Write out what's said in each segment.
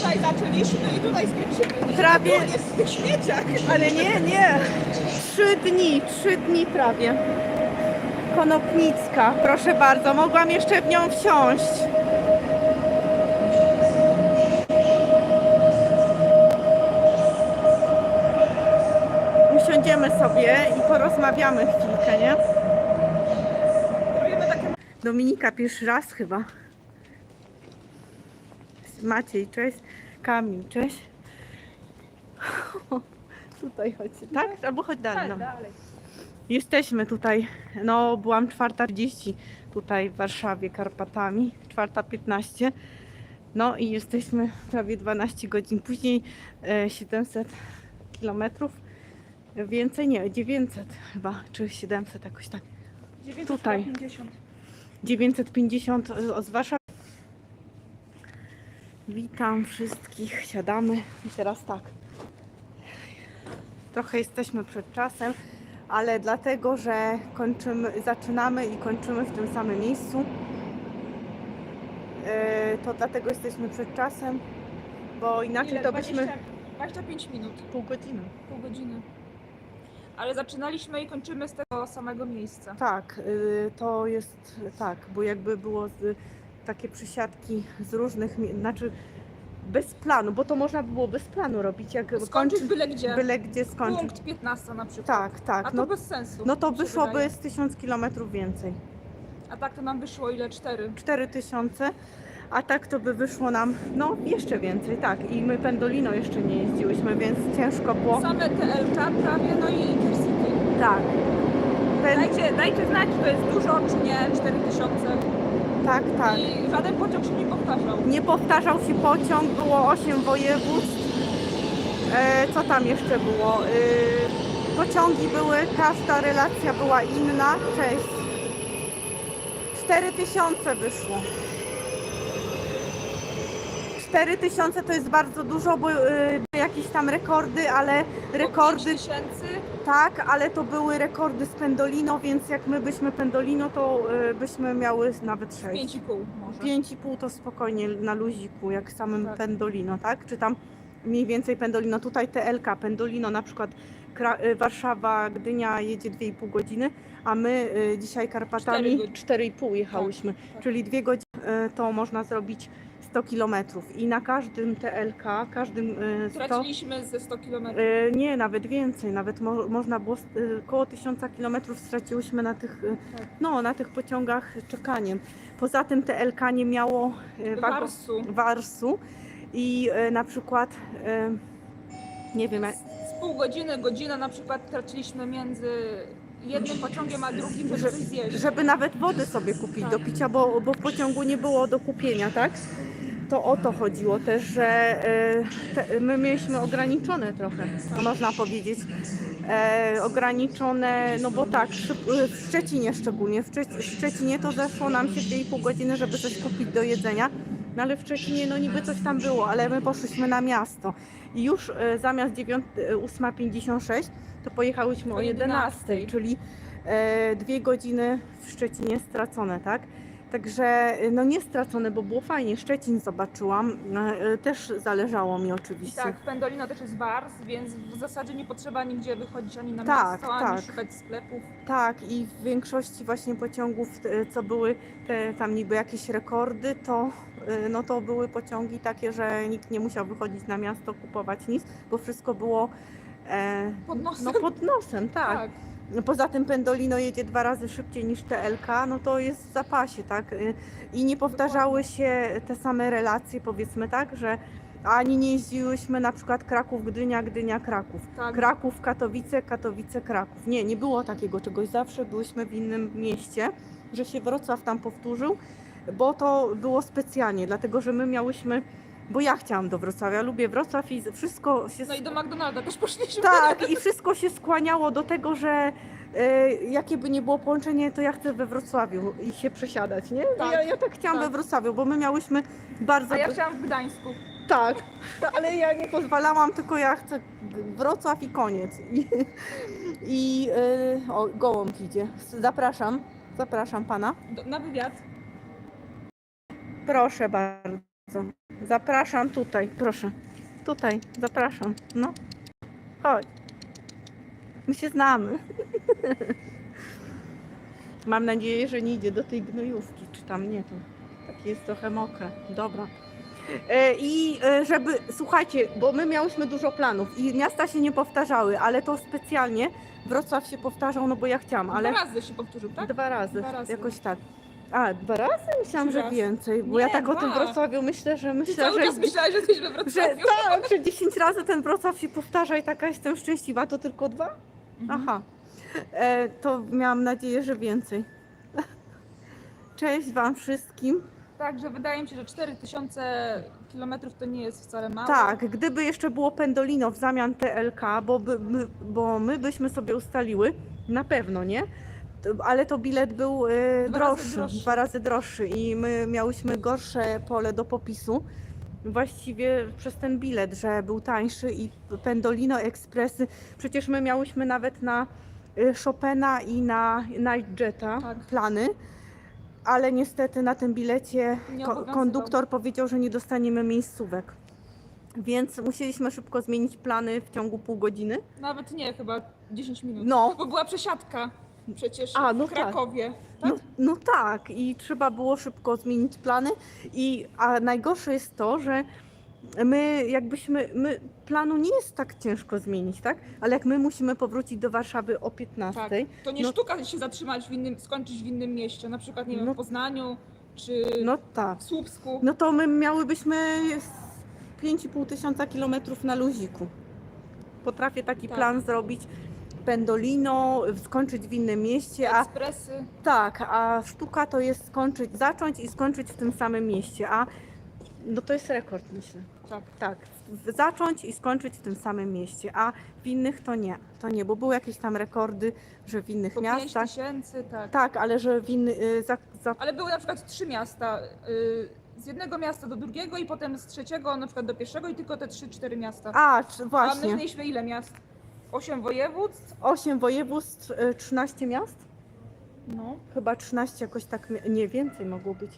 Tutaj zaczęliśmy i tutaj skończymy. Prawie- w tych śmieciach. Ale nie, nie. Trzy dni, trzy dni prawie. Konopnicka, proszę bardzo, mogłam jeszcze w nią wsiąść. Usiądziemy sobie i porozmawiamy chwilkę, nie? Dominika pierwszy raz chyba. Maciej, cześć. Kamil, cześć. Tutaj chodź, tak? Albo chodź dalej. No. dalej. Jesteśmy tutaj, no byłam 4.30 tutaj w Warszawie Karpatami, 4.15. No i jesteśmy prawie 12 godzin później, e, 700 kilometrów. Więcej nie, 900 chyba, czy 700 jakoś tak. 950. 950 z Warszawy. Witam wszystkich, siadamy i teraz tak. Trochę jesteśmy przed czasem, ale dlatego, że kończymy, zaczynamy i kończymy w tym samym miejscu. Yy, To dlatego jesteśmy przed czasem, bo inaczej Ile? to byśmy 20, 25 minut, pół godziny. pół godziny. Ale zaczynaliśmy i kończymy z tego samego miejsca. Tak, y, to jest tak, bo jakby było z, takie przysiadki z różnych, znaczy bez planu, bo to można by było bez planu robić, jak Skończyć kończy- byle gdzie. byle gdzie skończyć. Punkt 15 na przykład. Tak, tak, A to no, bez sensu. no to wyszłoby wydaje. z 1000 kilometrów więcej. A tak to nam wyszło ile? 4. 4000, a tak to by wyszło nam, no jeszcze więcej, tak. I my Pendolino jeszcze nie jeździłyśmy, więc ciężko było. Same TLK prawie, no i Intercity. Tak. Pen, Dajcie, dajcie znać, czy to jest dużo, czy nie, 4000. tak, tak. I żaden pociąg się nie powtarzał. Nie powtarzał się pociąg, było 8 województw. E, co tam jeszcze było? E, pociągi były, każda relacja była inna. Cześć. 4000 wyszło. 4000 to jest bardzo dużo, bo jakieś tam rekordy, ale rekordy 5000. tak, ale to były rekordy z Pendolino, więc jak my byśmy Pendolino, to e, byśmy miały nawet 6. 5,5 może. 5,5 to spokojnie na luziku, jak samym Tak. Pendolino, tak? Czy tam mniej więcej Pendolino. Tutaj TLK, Pendolino na przykład Kra- y, Warszawa, Gdynia jedzie 2,5 godziny, a my y, dzisiaj Karpatami Cztery 4,5 jechałyśmy. tak. Czyli dwie godziny y, to można zrobić 100 kilometrów. I na każdym TLK, każdym y, 100, Traciliśmy ze 100 km. y, nie, nawet więcej, nawet mo- można było y, koło 1000 kilometrów straciłyśmy na tych, y, Tak. no, na tych pociągach czekaniem. Poza tym TLK nie miało y, wago- Warsu. warsu i e, na przykład e, nie wiem, jak- Z pół godziny, godzina na przykład traciliśmy między jednym pociągiem a drugim, żeby Że- coś zjeść. żeby nawet wodę sobie kupić Tak. do picia, bo, bo w pociągu nie było do kupienia, tak? To o to chodziło też, że e, te, my mieliśmy ograniczone trochę, można powiedzieć. E, ograniczone, no bo tak, szyb, w Szczecinie szczególnie, w, Szcze, w Szczecinie to zeszło nam się 2,5 godziny, żeby coś kupić do jedzenia, no ale w Szczecinie no niby coś tam było, ale my poszliśmy na miasto i już e, zamiast 9, e, 8.56 to pojechałyśmy o O 11, 11. czyli e, dwie godziny w Szczecinie stracone, tak? Także e, no nie stracone, bo było fajnie. Szczecin zobaczyłam. E, też zależało mi oczywiście. tak, Pendolino też jest wars, więc w zasadzie nie potrzeba nigdzie wychodzić ani na Tak, miasto, ani tak. szukać sklepów. Tak, i w większości właśnie pociągów, e, co były te tam niby jakieś rekordy, to no to były pociągi takie, że nikt nie musiał wychodzić na miasto, kupować nic, bo wszystko było e, Pod nosem. no pod nosem, tak. tak. Poza tym Pendolino jedzie dwa razy szybciej niż TLK, no to jest w zapasie, tak? Y, I nie powtarzały się te same relacje, powiedzmy tak, że ani nie jeździłyśmy na przykład Kraków, Gdynia, Gdynia, Kraków. tak. Kraków, Katowice, Katowice, Kraków. Nie, nie było takiego czegoś. Zawsze byłyśmy w innym mieście, że się Wrocław tam powtórzył, bo to było specjalnie, dlatego że my miałyśmy, bo ja chciałam do Wrocławia, lubię Wrocław i wszystko się No i do McDonalda też poszliśmy. tak, i wszystko się skłaniało do tego, że e, jakie by nie było połączenie, to ja chcę we Wrocławiu i się przesiadać, nie? Tak, ja, ja tak chciałam tak. we Wrocławiu, bo my miałyśmy bardzo... A ja chciałam w Gdańsku. Tak, ale ja nie pozwalałam, tylko ja chcę Wrocław i koniec. I, i e, o, gołąb idzie. Zapraszam, zapraszam pana. Do, na wywiad. Proszę bardzo. Zapraszam tutaj, proszę. Tutaj, zapraszam. No. Chodź. My się znamy. Mam nadzieję, że nie idzie do tej gnojówki, czy tam nie, to takie jest trochę mokre. Dobra. E, I e, żeby, słuchajcie, bo my miałyśmy dużo planów i miasta się nie powtarzały, ale to specjalnie Wrocław się powtarzał, no bo ja chciałam, ale Dwa razy się powtórzył, tak? dwa razy, Dwa razy. jakoś tak. A, dwa razy? Myślałam, Trzy że razy. więcej, bo Nie, ja tak o tym dwa. Wrocławiu myślę, że Ty myślę, cały że, czas myślałeś, że jesteś we że Wrocławiu. tak, że 10 razy ten Wrocław się powtarza i taka jestem szczęśliwa, to tylko dwa? Mhm. Aha. E, to miałam nadzieję, że więcej. Cześć Wam wszystkim. Także wydaje mi się, że 4000 kilometrów to nie jest wcale mało. Tak, gdyby jeszcze było Pendolino w zamian TLK, bo, by, bo my byśmy sobie ustaliły, na pewno, nie? Ale to bilet był e, Dwa razy droższy, droższy. dwa razy droższy i my miałyśmy gorsze pole do popisu. Właściwie przez ten bilet, że był tańszy i Pendolino Expressy. Przecież my miałyśmy nawet na y, Chopina i na Nightjeta Tak. plany, ale niestety na tym bilecie ko- konduktor powiedział, że nie dostaniemy miejscówek. Więc musieliśmy szybko zmienić plany w ciągu pół godziny. Nawet nie, chyba 10 minut. No. Bo była przesiadka przecież A, no w tak. Krakowie. Tak? No, no tak, i trzeba było szybko zmienić plany. I, a najgorsze jest to, że my jakbyśmy, my, planu nie jest tak ciężko zmienić, tak? Ale jak my musimy powrócić do Warszawy o 15, Tak. To nie No- sztuka się zatrzymać w innym, skończyć w innym mieście, na przykład nie wiem, No- w Poznaniu czy no tak. w Słupsku. No to my miałybyśmy z 5,5 tysiąca kilometrów na luziku. Potrafię taki Tak. plan zrobić. Pendolino, skończyć w innym mieście, a Ekspresy. Tak, a sztuka to jest skończyć, zacząć i skończyć w tym samym mieście, a no to jest rekord, myślę. Tak. Tak, w- zacząć i skończyć w tym samym mieście, a w innych to nie, to nie, bo były jakieś tam rekordy, że w innych Po 5 miastach. tysięcy, tak. Tak, ale że w innych, za, za, Ale były na przykład trzy miasta. y, Z jednego miasta do drugiego i potem z trzeciego na przykład do pierwszego i tylko te trzy, cztery miasta. a, czy- A my właśnie, mieliśmy ile miast? Osiem województw? 8 województw, y, 13 miast? No. Chyba 13 jakoś tak, mi- nie więcej mogło być.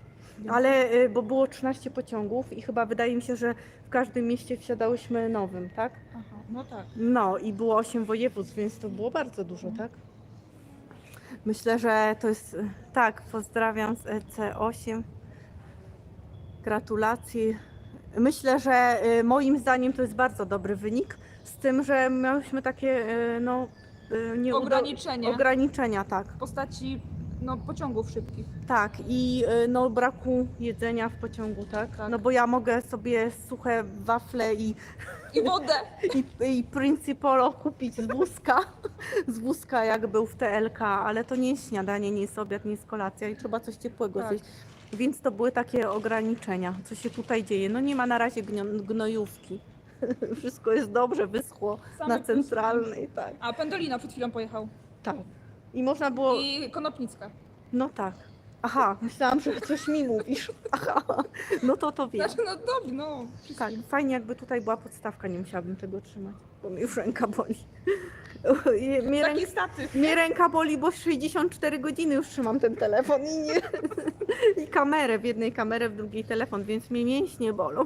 Ale, y, bo było 13 pociągów i chyba wydaje mi się, że w każdym mieście wsiadałyśmy nowym, tak? Aha, no tak. No i było 8 województw, więc to było bardzo dużo, tak? Myślę, że to jest. Tak, pozdrawiam z EC8. Gratulacje. Myślę, że y, moim zdaniem to jest bardzo dobry wynik. Z tym, że miałyśmy takie y, no, y, nie Ograniczenie ograniczenia, tak. w postaci no, pociągów szybkich. Tak, i y, no, braku jedzenia w pociągu, tak? Tak. No bo ja mogę sobie suche wafle i I wodę. i, i Principolo kupić z wózka, z wózka jak był w TLK, ale to nie jest śniadanie, nie jest obiad, nie jest kolacja i trzeba coś ciepłego Tak. zjeść. Więc to były takie ograniczenia, co się tutaj dzieje. No nie ma na razie gnojówki. Wszystko jest dobrze, wyschło Same na centralnej, tak. A Pendolino przed chwilą pojechał. tak. I można było, I Konopnicka. no tak. Aha, myślałam, że coś mi mówisz. Aha, no to to wiem. Znaczy, no dobrze, no. Tak, fajnie jakby tutaj była podstawka, nie musiałabym tego trzymać, bo mi już ręka boli. Mnie Taki statyw. mnie ręka boli, bo 64 godziny już trzymam ten telefon i, nie, i kamerę, w jednej kamerę, w drugiej telefon, więc mnie mięśnie bolą.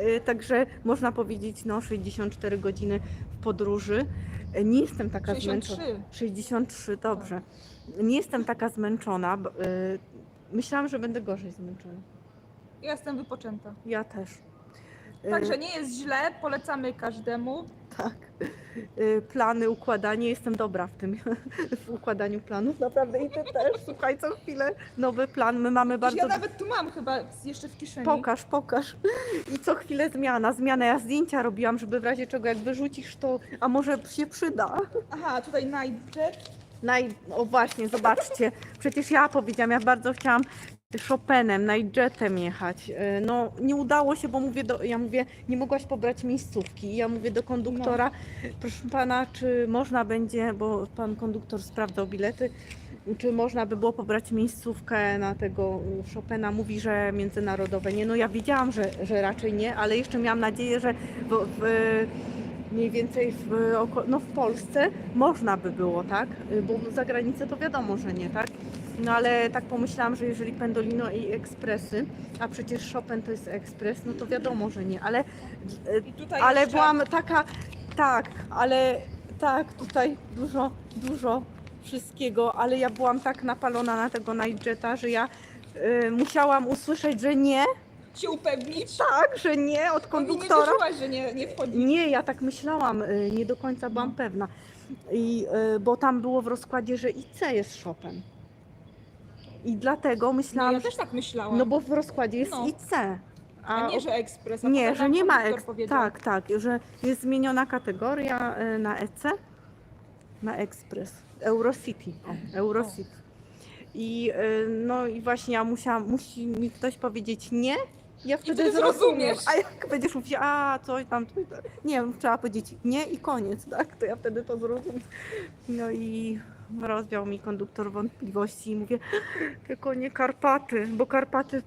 Y, Także można powiedzieć, no 64 godziny w podróży. Y, Nie jestem taka zmęczona. 63. 63, dobrze. Nie jestem taka zmęczona. bo, y, Myślałam, że będę gorzej zmęczona. Ja jestem wypoczęta. Ja też. Y, Także nie jest źle, polecamy każdemu. Tak. Y, Plany, układanie. Jestem dobra w tym, w układaniu planów. Naprawdę i ty też. Słuchaj, co chwilę nowy plan. My mamy bardzo... Ja nawet tu mam chyba jeszcze w kieszeni. Pokaż, pokaż. I co chwilę zmiana, zmiana. Ja zdjęcia robiłam, żeby w razie czego jak wyrzucisz to, a może się przyda. Aha, tutaj Nightjet. Naj... O właśnie, zobaczcie. Przecież ja powiedziałam, ja bardzo chciałam Chopinem, Nightjetem jechać. Y, No nie udało się, bo mówię do, ja mówię, nie mogłaś pobrać miejscówki. I ja mówię do konduktora, proszę pana, czy można będzie, bo pan konduktor sprawdzał bilety, czy można by było pobrać miejscówkę na tego Chopina. Mówi, że międzynarodowe nie. No ja wiedziałam, że, że raczej nie, ale jeszcze miałam nadzieję, że w, w, mniej więcej w, no w Polsce można by było, tak? Bo za granicę to wiadomo, że nie, tak? No ale tak pomyślałam, że jeżeli Pendolino i ekspresy, a przecież Chopin to jest ekspres, no to wiadomo, że nie, ale, I ale jeszcze, byłam taka, tak, ale tak, tutaj dużo, dużo wszystkiego, ale ja byłam tak napalona na tego Nightjeta, że ja y, musiałam usłyszeć, że nie, się upewnić. tak, że nie od I nie konduktora. wierzyłaś, że nie, nie wchodzi. Nie, ja tak myślałam, y, nie do końca byłam No. pewna. I, y, bo tam było w rozkładzie, że IC jest Chopin. I dlatego No, myślałam, ja też tak myślałam. no bo w rozkładzie jest No. IC. A nie, że ekspres. a nie, potem że nie ma konduktor eks. powiedział. Tak, tak, że jest zmieniona kategoria y, na EC, na Express. Eurocity. O, Eurocity. I y, no i właśnie ja musiałam, musi mi ktoś powiedzieć nie. Ja wtedy wtedy zrozumiem. zrozumiesz. A jak będziesz mówić, a coś tam, coś tam. Nie trzeba powiedzieć nie i koniec, tak? To ja wtedy to zrozumiem. No i rozwiał mi konduktor wątpliwości i mówię, tylko nie Karpaty, bo Karpaty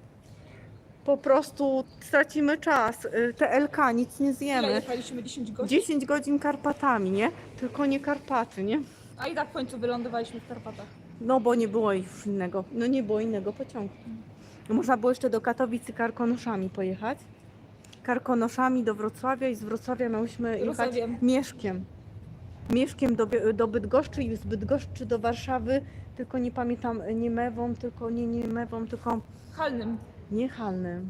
po prostu stracimy czas. Y, TLK, nic nie Ile zjemy. jechaliśmy 10 godzin? 10 godzin Karpatami, nie? Tylko nie Karpaty, nie? A i tak w końcu wylądowaliśmy w Karpatach. No bo nie było już innego, no nie było innego pociągu. No, można było jeszcze do Katowic Karkonoszami pojechać. Karkonoszami do Wrocławia i z Wrocławia miałyśmy jechać Rozumiem. Mieszkiem. Mieszkiem do, do Bydgoszczy i z Bydgoszczy do Warszawy, tylko nie pamiętam, nie Mewą, tylko nie, nie Mewą, tylko Halnym. nie Halnym.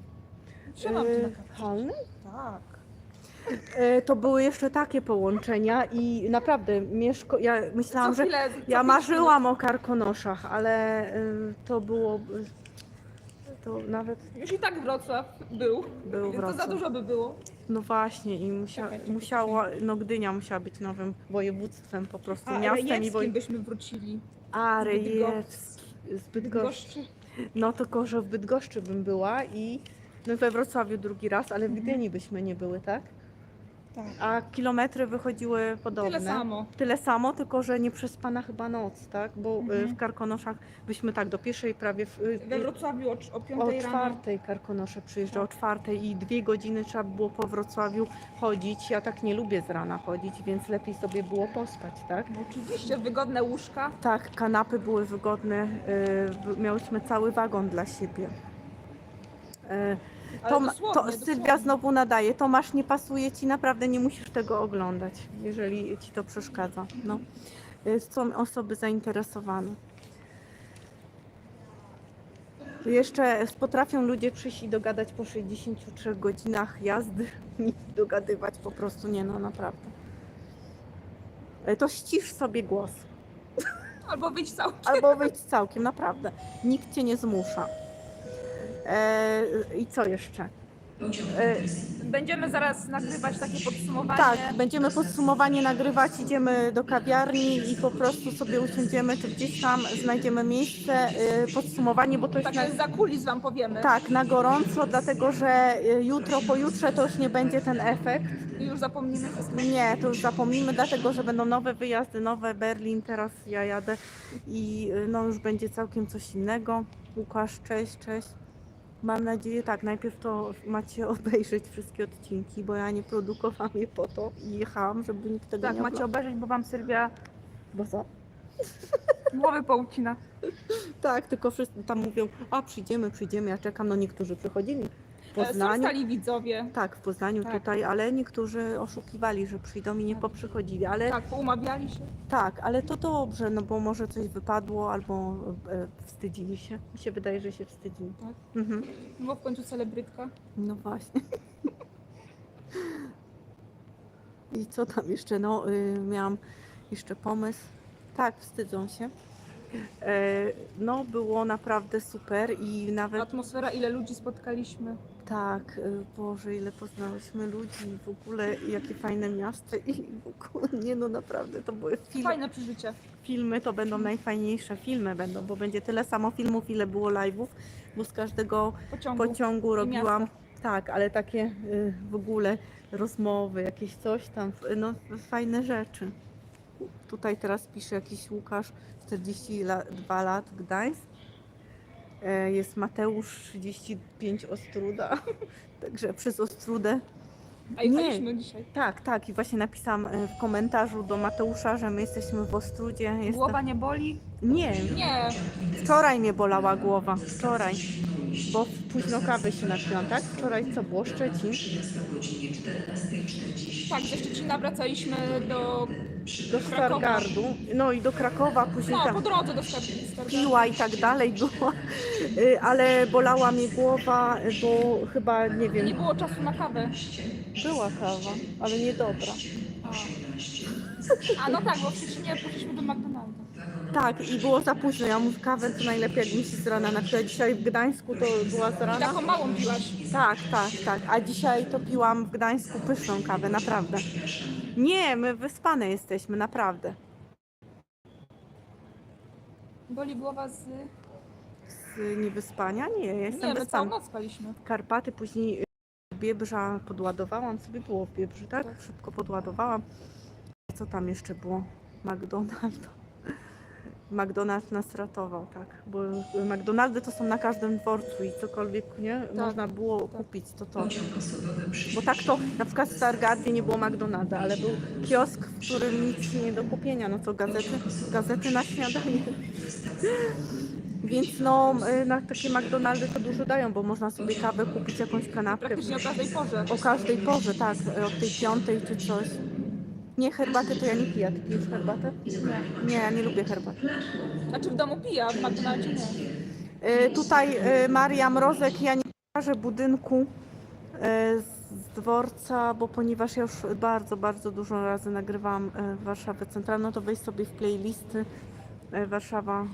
Trzymam cię na E. Halnym? Tak. E, To były jeszcze takie połączenia i naprawdę mieszko, ja myślałam, Co że chwilę, co ja pięć marzyłam o karkonoszach, ale y, to było to nawet. Już i tak Wrocław był. był Więc to za Wrocław. dużo by było. No właśnie i musia, Czekaj, czekaj, musiała, no Gdynia musiała być nowym województwem po prostu A miastem i Rejewskim woj... byśmy wrócili. A. Rejewski, z Bydgoszczy. Bydgoszczy. No tylko, że w Bydgoszczy bym była i no we Wrocławiu drugi raz, ale w Mhm. Gdyni byśmy nie były, tak? Tak. A kilometry wychodziły podobne. Tyle samo. Tyle samo, tylko że nie przespana chyba noc, tak? Bo y, Mhm. w Karkonoszach byśmy tak do pierwszej prawie w, y, We Wrocławiu o, o o 5 rano. czwartej Karkonosze przyjeżdża, o czwartej i dwie godziny trzeba było po Wrocławiu chodzić. Ja tak nie lubię z rana chodzić, więc lepiej sobie było pospać, tak? No Oczywiście, wygodne łóżka. Tak, kanapy były wygodne, y, miałyśmy cały wagon dla siebie. Dosłownie, to dosłownie. Sylwia znowu nadaje. Tomasz, nie pasuje ci, naprawdę nie musisz tego oglądać, jeżeli ci to przeszkadza. No. Y, Są osoby zainteresowane. Jeszcze potrafią ludzie przyjść i dogadać po 63 godzinach jazdy. Nie dogadywać po prostu nie, no naprawdę. Y, To ścisz sobie głos. Albo wyjść całkiem. Albo wyjść całkiem, naprawdę. Nikt cię nie zmusza. E, I co jeszcze? E, Będziemy zaraz nagrywać takie podsumowanie. tak, będziemy podsumowanie nagrywać, idziemy do kawiarni i po prostu sobie usiądziemy, czy gdzieś tam znajdziemy miejsce, e, podsumowanie, bo to jest na, Także za kulis wam powiemy. tak, na gorąco, dlatego że e, jutro, pojutrze to już nie będzie ten efekt. I już zapomnimy wszystko. Nie, to już zapomnimy, dlatego że będą nowe wyjazdy, nowe Berlin, teraz ja jadę i y, no już będzie całkiem coś innego. Łukasz, cześć, cześć. Mam nadzieję, tak, najpierw to macie obejrzeć wszystkie odcinki, bo ja nie produkowałam je po to i jechałam, żeby nikt tego Tak, nie macie oglądał. obejrzeć, bo wam Sylwia Bo co? Głowy poucina. Tak, tylko wszyscy tam mówią, a przyjdziemy, przyjdziemy, ja czekam, no niektórzy przychodzili w E, Są Poznaniu. stali widzowie. Tak, w Poznaniu Tak. tutaj, ale niektórzy oszukiwali, że przyjdą i nie poprzychodzili, ale Tak, poumawiali się. Tak, ale to dobrze, no bo może coś wypadło albo e, wstydzili się. Mi się wydaje, że się wstydzili. Tak. Mhm. No bo w końcu celebrytka. No właśnie. I co tam jeszcze? No, y, miałam jeszcze pomysł. Tak, wstydzą się. E, no, było naprawdę super i nawet Atmosfera, ile ludzi spotkaliśmy. tak, y, Boże, ile poznałyśmy ludzi, w ogóle jakie fajne miasto i w ogóle, nie no naprawdę, to były filmy. Fajne przeżycie. filmy to będą najfajniejsze filmy będą, bo będzie tyle samo filmów, ile było live'ów, bo z każdego Pociągu. pociągu robiłam tak, ale takie y, w ogóle rozmowy, jakieś coś tam, f- no fajne rzeczy. Tutaj teraz pisze jakiś Łukasz, 42 lat, Gdańsk. E, Jest Mateusz, 35 Ostruda, także przez Ostrudę A jechaliśmy dzisiaj. Tak, tak. I właśnie napisałam e, w komentarzu do Mateusza, że my jesteśmy w Ostrudzie. Jestem... Głowa nie boli? Nie, Nie. wczoraj mnie bolała głowa. Wczoraj. Bo późno kawy się napiłam, tak? Wczoraj co było? Szczecin. Tak, ze Szczecina wracaliśmy do... Do Stargardu. No i do Krakowa, później No, tam po drodze do Star- Stargardu. piła i tak dalej była. Y, Ale bolała mnie głowa, bo chyba, nie wiem, Nie było czasu na kawę. była kawa, ale niedobra. A, A no tak, bo w Szczecinie poszliśmy do McDonalda. Tak, i było za późno. Ja mówię, kawę to najlepiej jakbym się z rana napiła. Dzisiaj w Gdańsku to była z rana. Taką małą piłaś. Tak, tak, tak. A dzisiaj to piłam w Gdańsku pyszną kawę, naprawdę. Nie, my wyspane jesteśmy, naprawdę. Boli głowa z... Z niewyspania? Nie, ja jestem Nie, my całą wyspana. noc spaliśmy. Karpaty, później y, Biebrza podładowałam, sobie było w Biebrzy, tak? Tak. Szybko podładowałam. Co tam jeszcze było? McDonald's. McDonald's nas ratował, tak. Bo McDonaldy to są na każdym dworcu i cokolwiek nie można było tak. kupić, to to. Bo tak to na przykład w Stargardzie nie było McDonalda, ale był kiosk, w którym nic nie do kupienia. No to gazety, gazety na śniadanie. Więc no y, na takie McDonaldy to dużo dają, bo można sobie kawę kupić, jakąś kanapkę. Praktycznie o każdej porze. O każdej porze, tak, od tej piątej czy coś. Nie, herbaty to ja nie piję. Ty pijesz herbatę? Nie. Nie, ja nie lubię herbaty. Znaczy w domu pija, w McDonaldzie nie. Y, tutaj y, Maria Mrozek, ja nie pokażę budynku y, z dworca, bo ponieważ ja już bardzo, bardzo dużo razy nagrywałam y, Warszawę Centralną, to wejdź sobie w playlisty y, Warszawa, y,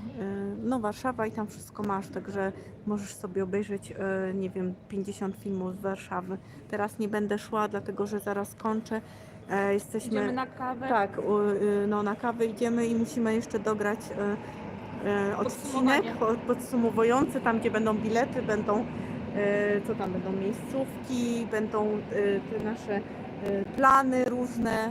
no Warszawa i tam wszystko masz, także możesz sobie obejrzeć, y, nie wiem, 50 filmów z Warszawy. Teraz nie będę szła, dlatego że zaraz kończę. E, Jesteśmy... Idziemy na kawę. Tak, u- y, no na kawę idziemy i musimy jeszcze dograć y, odcinek Podsumowanie. podsumowujący, tam gdzie będą bilety, będą y, co tam będą miejscówki, będą y, te nasze plany różne,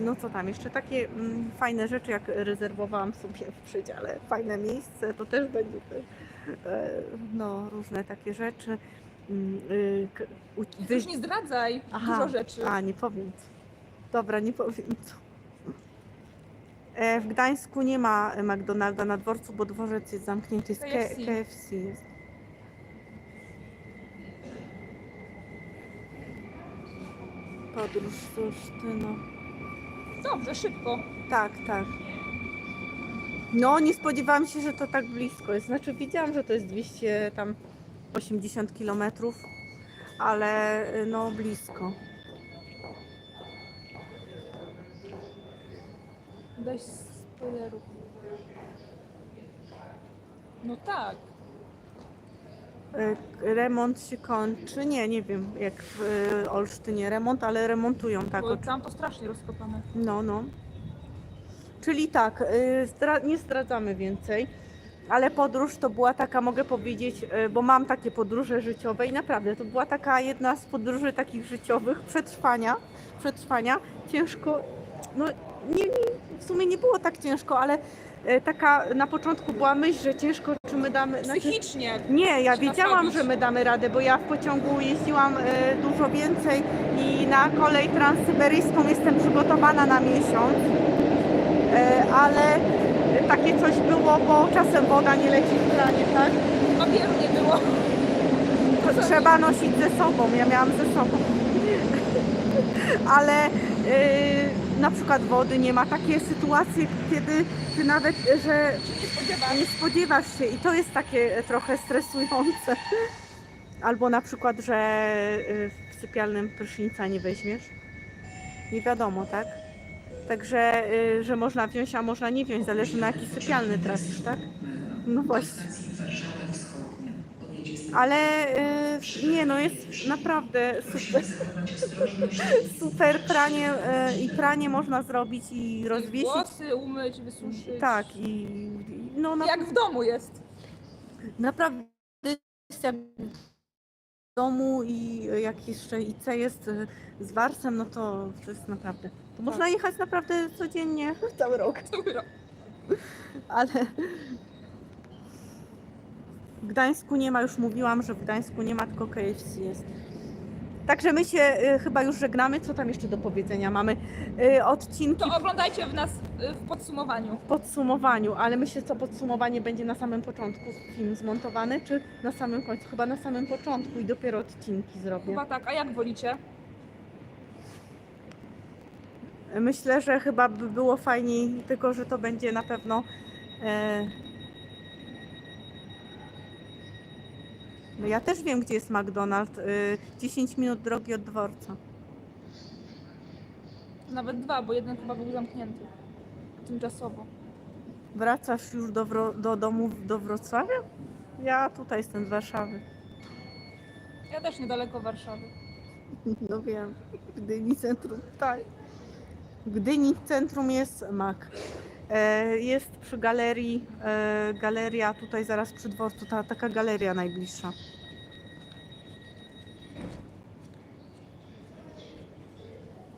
no co tam jeszcze takie mm, fajne rzeczy, jak rezerwowałam sobie w przedziale fajne miejsce, to też będzie te, e, no różne takie rzeczy. Mm, Już nie zdradzaj Aha. dużo rzeczy. a, nie powiem. Dobra, nie powiem co. E, W Gdańsku nie ma McDonalda na dworcu, bo dworzec jest zamknięty. Jest KFC, KFC. KFC jest. Podróż z Olsztyną. Dobrze, szybko. Tak, tak. No, nie spodziewałam się, że to tak blisko jest. Znaczy, widziałam, że to jest 200 tam 80 kilometrów, ale no blisko. Daj spoilerów. No tak. E, Remont się kończy. Nie, nie wiem jak w e, Olsztynie remont, ale remontują tak. bo oczy- tam to strasznie rozkopane. No, no. Czyli tak, e, nie zdradzamy więcej. Ale podróż to była taka, mogę powiedzieć, bo mam takie podróże życiowe i naprawdę to była taka jedna z podróży takich życiowych przetrwania. Przetrwania. Ciężko, no nie, nie, w sumie nie było tak ciężko, ale e, taka na początku była myśl, że ciężko, czy my damy. znaczy- Psychicznie. nie, ja wiedziałam, że my damy radę, bo ja w pociągu jeździłam e, dużo więcej i na kolej transsyberyjską jestem przygotowana na miesiąc, e, ale takie coś było, bo czasem woda nie leci w kranie, tak? Papieru nie było. Trzeba nosić ze sobą, ja miałam ze sobą. Ale e, na przykład wody nie ma. Takie sytuacje, kiedy ty nawet, że Nie spodziewasz. nie się i to jest takie trochę stresujące. Albo na przykład, że y, w sypialnym prysznica nie weźmiesz. Nie wiadomo, tak? Także, y, że można wziąć, a można nie wziąć, zależy na jaki sypialny trafisz, tak? No właśnie. Ale y, nie no, jest naprawdę super. Super pranie y, i pranie można zrobić i rozwiesić. Włosy umyć, wysuszyć. Tak, i, i no na, Jak w domu jest. naprawdę jest jak w domu i jak jeszcze IC jest y, z Warsem, no to to jest naprawdę. To można jechać naprawdę codziennie cały rok, Dobra. ale w Gdańsku nie ma, już mówiłam, że w Gdańsku nie ma, tylko KFC jest. Także my się y, chyba już żegnamy. Co tam jeszcze do powiedzenia? Mamy y, odcinki To oglądajcie w nas y, w podsumowaniu. w podsumowaniu, ale myślę, co podsumowanie będzie na samym początku film zmontowany, czy na samym końcu? Chyba na samym początku i dopiero odcinki zrobię. Chyba tak, a jak wolicie? Myślę, że chyba by było fajniej, tylko że to będzie na pewno. E... No ja też wiem, gdzie jest McDonald's. Y, 10 minut drogi od dworca. Nawet dwa, bo jeden chyba był zamknięty. Tymczasowo. Wracasz już do, Wro- do domu do Wrocławia? Ja tutaj jestem z Warszawy. Ja też niedaleko Warszawy. No wiem. Gdyni centrum, tak. W Gdyni centrum jest Mak. E, jest przy galerii, e, galeria tutaj zaraz przy dworcu, ta, taka galeria najbliższa.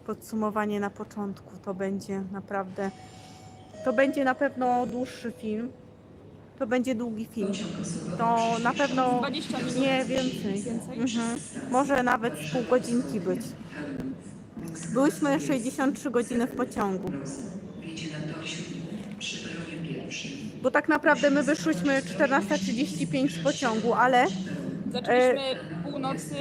Podsumowanie na początku to będzie naprawdę, to będzie na pewno dłuższy film. To będzie długi film. To na pewno 20 minut. nie więcej. Mhm. Może nawet pół godzinki być. Byłyśmy 63 godziny w pociągu. Bo tak naprawdę my wyszłyśmy 14.35 z pociągu, ale Zaczęliśmy północy,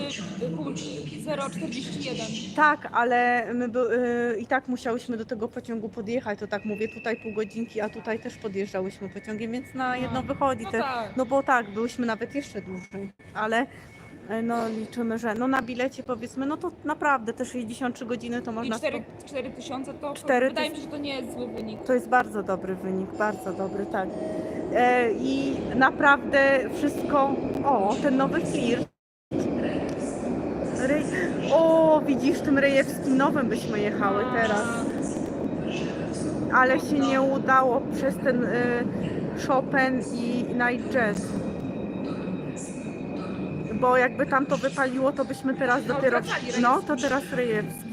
y, pół 0,41. tak, ale my by, y, i tak musiałyśmy do tego pociągu podjechać. To tak mówię, tutaj pół godzinki, a tutaj też podjeżdżałyśmy pociągiem, więc na jedno wychodzi. No Te, tak. No bo tak, byłyśmy nawet jeszcze dłużej, ale e, no liczymy, że no na bilecie powiedzmy, no to naprawdę te 63 godziny to I można... 4, 4 tysiące to Cztery wydaje mi się, że to nie jest zły wynik. To jest bardzo dobry wynik, bardzo dobry, tak. E, I naprawdę wszystko... O, ten nowy flirt. Rej... O, widzisz, tym rejewskim nowym byśmy jechały teraz. Ale się nie udało przez ten y, Chopin i Night Jazz. Bo jakby tam to wypaliło, to byśmy teraz dopiero... No, to teraz rejewski.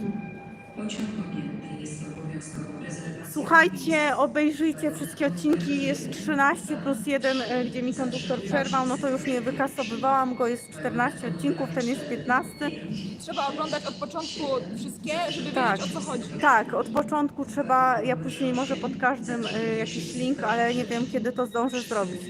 Słuchajcie, obejrzyjcie wszystkie odcinki. Jest 13 plus 1, e, gdzie mi konduktor przerwał. No to już nie wykasowywałam go. Jest 14 odcinków, ten jest 15. Trzeba oglądać od początku wszystkie, żeby Tak. wiedzieć o co chodzi. Tak, od początku trzeba. Ja później może pod każdym e, jakiś link, ale nie wiem kiedy to zdążę zrobić.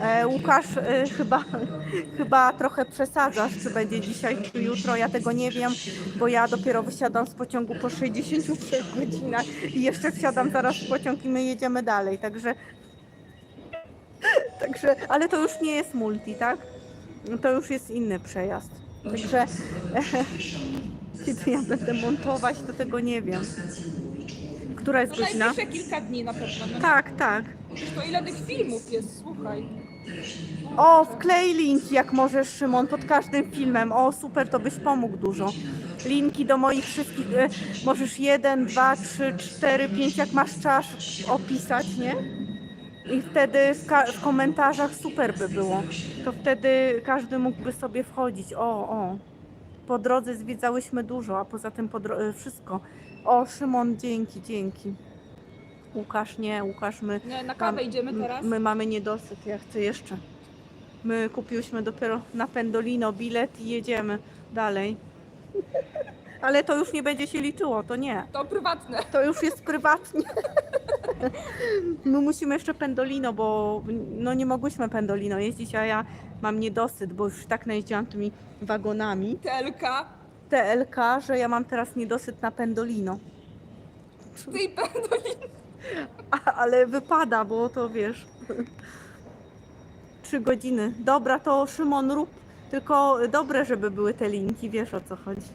E, Łukasz e, chyba, chyba trochę przesadzasz, czy będzie dzisiaj, czy jutro. Ja tego nie wiem, bo ja dopiero wysiadam z pociągu po 63 godzinach i jeszcze wsiadam zaraz w pociąg i my jedziemy dalej. Także, także ale to już nie jest multi, tak? To już jest inny przejazd. Także kiedy ja będę montować, to tego nie wiem. Która jest No godzina? najbliższe kilka dni na pewno. No, Tak, tak. Przecież to ile tych filmów jest, słuchaj. O, wklej linki, jak możesz, Szymon, pod każdym filmem. O, super, to byś pomógł dużo. Linki do moich wszystkich, e, możesz jeden, dwa, trzy, cztery, pięć, jak masz czas opisać, nie? I wtedy w, w komentarzach super by było. To wtedy każdy mógłby sobie wchodzić. O, o. Po drodze zwiedzałyśmy dużo, a poza tym po e, wszystko. O, Szymon, dzięki, dzięki. Łukasz nie, Łukasz my Nie, na kawę Mam- idziemy teraz. My mamy niedosyt, ja chcę jeszcze. My kupiłyśmy dopiero na Pendolino bilet i jedziemy dalej. Ale to już nie będzie się liczyło, to nie. To prywatne. To już jest prywatnie. My musimy jeszcze Pendolino, bo no nie mogłyśmy Pendolino jeździć, a ja mam niedosyt, bo już tak najeździłam tymi wagonami TLK. TLK, że ja mam teraz niedosyt na Pendolino. Ty i Pendolin. A, ale wypada, bo to wiesz. Trzy godziny. Dobra, to Szymon rób. Tylko dobre, żeby były te linki, wiesz o co chodzi.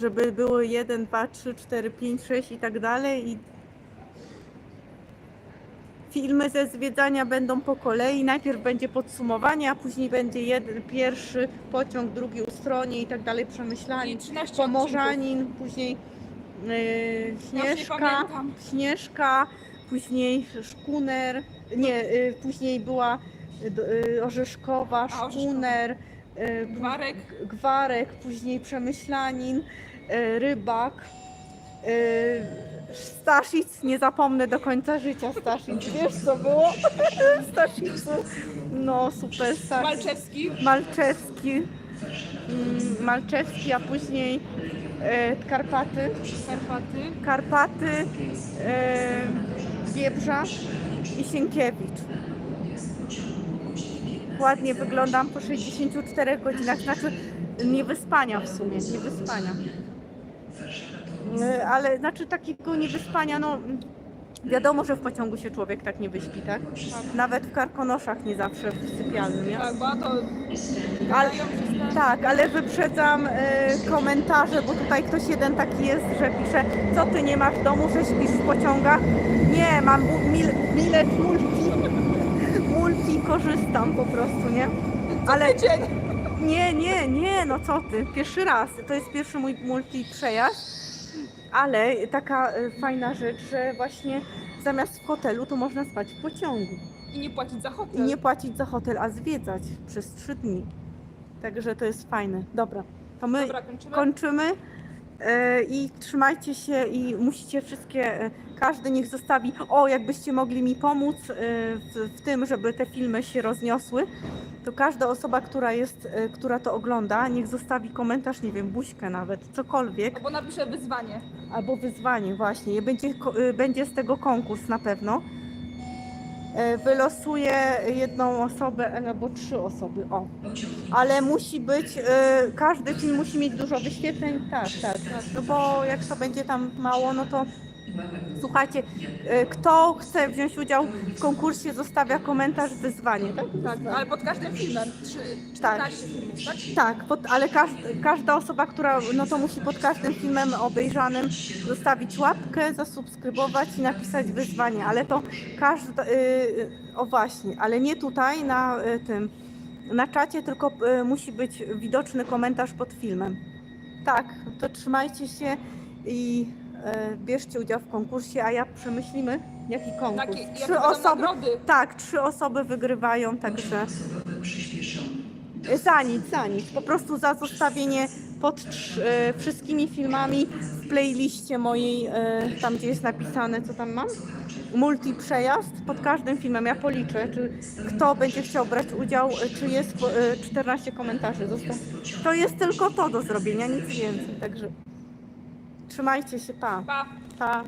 Żeby były 1, 2, 3, 4, 5, 6 i tak dalej. I filmy ze zwiedzania będą po kolei. Najpierw będzie podsumowanie, a później będzie jeden, pierwszy pociąg, drugi ustronie i tak dalej, przemyślanie. I 13 odcinków. Pomorzanin, później Ja już nie Śnieżka, pamiętam. Śnieżka, później Szkuner, nie, y, później była y, d- y, Orzeszkowa. Szkuner, y, Gwarek. Gwarek, później Przemyślanin, y, Rybak, y, Staszic, nie zapomnę do końca życia Staszic, wiesz co było? Staszicu, no super Staszic. Malczewski. Malczewski, mm, Malczewski, a później e, Karpaty, Karpaty. Karpaty, e, Wiebrza i Sienkiewicz. Ładnie wyglądam po 64 godzinach, znaczy niewyspania w sumie, niewyspania. E, Ale znaczy takiego niewyspania, no wiadomo, że w pociągu się człowiek tak nie wyśpi, tak? Nawet w karkonoszach nie zawsze w sypialni, nie? Tak, bo to Ale, tak, ale wyprzedzam e, komentarze, bo tutaj ktoś jeden taki jest, że pisze, co ty nie masz w domu, że śpisz w pociągach? Nie, mam mu- mil, bilet multi, multi korzystam po prostu, nie? Ale nie, nie, nie, no co ty, pierwszy raz, to jest pierwszy mój multi przejazd, ale taka e, fajna rzecz, że właśnie zamiast w hotelu to można spać w pociągu. I nie płacić za I hotel. nie płacić za hotel, a zwiedzać przez trzy dni. Także to jest fajne. Dobra, to my Dobra, kończymy. kończymy e, i trzymajcie się i musicie wszystkie, e, każdy niech zostawi, o jakbyście mogli mi pomóc e, w, w tym, żeby te filmy się rozniosły, to każda osoba, która jest, e, która to ogląda, niech zostawi komentarz, nie wiem, buźkę nawet, cokolwiek, Albo napiszę wyzwanie. albo wyzwanie właśnie. Będzie, y, będzie z tego konkurs na pewno. E, Wylosuję jedną osobę albo trzy osoby. O. Ale musi być, e, każdy film musi mieć dużo wyświetleń. Tak, tak. No bo jak to będzie tam mało, no to słuchajcie, e, kto chce wziąć udział w konkursie, zostawia komentarz wyzwanie, tak? Tak, ale pod każdym filmem. Trzy, 14 filmów, tak? Tak, pod, ale każd, każda osoba, która no to musi pod każdym filmem obejrzanym zostawić łapkę, zasubskrybować i napisać wyzwanie, ale to każda, y, o właśnie, ale nie tutaj na y, tym, na czacie, tylko y, musi być widoczny komentarz pod filmem. Tak, to trzymajcie się i bierzcie udział w konkursie, a ja przemyślimy, jaki konkurs. Jakie Trzy będą osoby, nagrody? tak, trzy osoby wygrywają, także za nic, za nic. Po prostu za zostawienie pod e, wszystkimi filmami w playliście mojej, e, tam gdzie jest napisane, co tam mam? Multi przejazd pod każdym filmem. Ja policzę, czy kto będzie chciał brać udział, e, czy jest po- e, 14 komentarzy. Zostaw. To jest tylko to do zrobienia, nic więcej. Także trzymajcie się, pa. Pa. pa.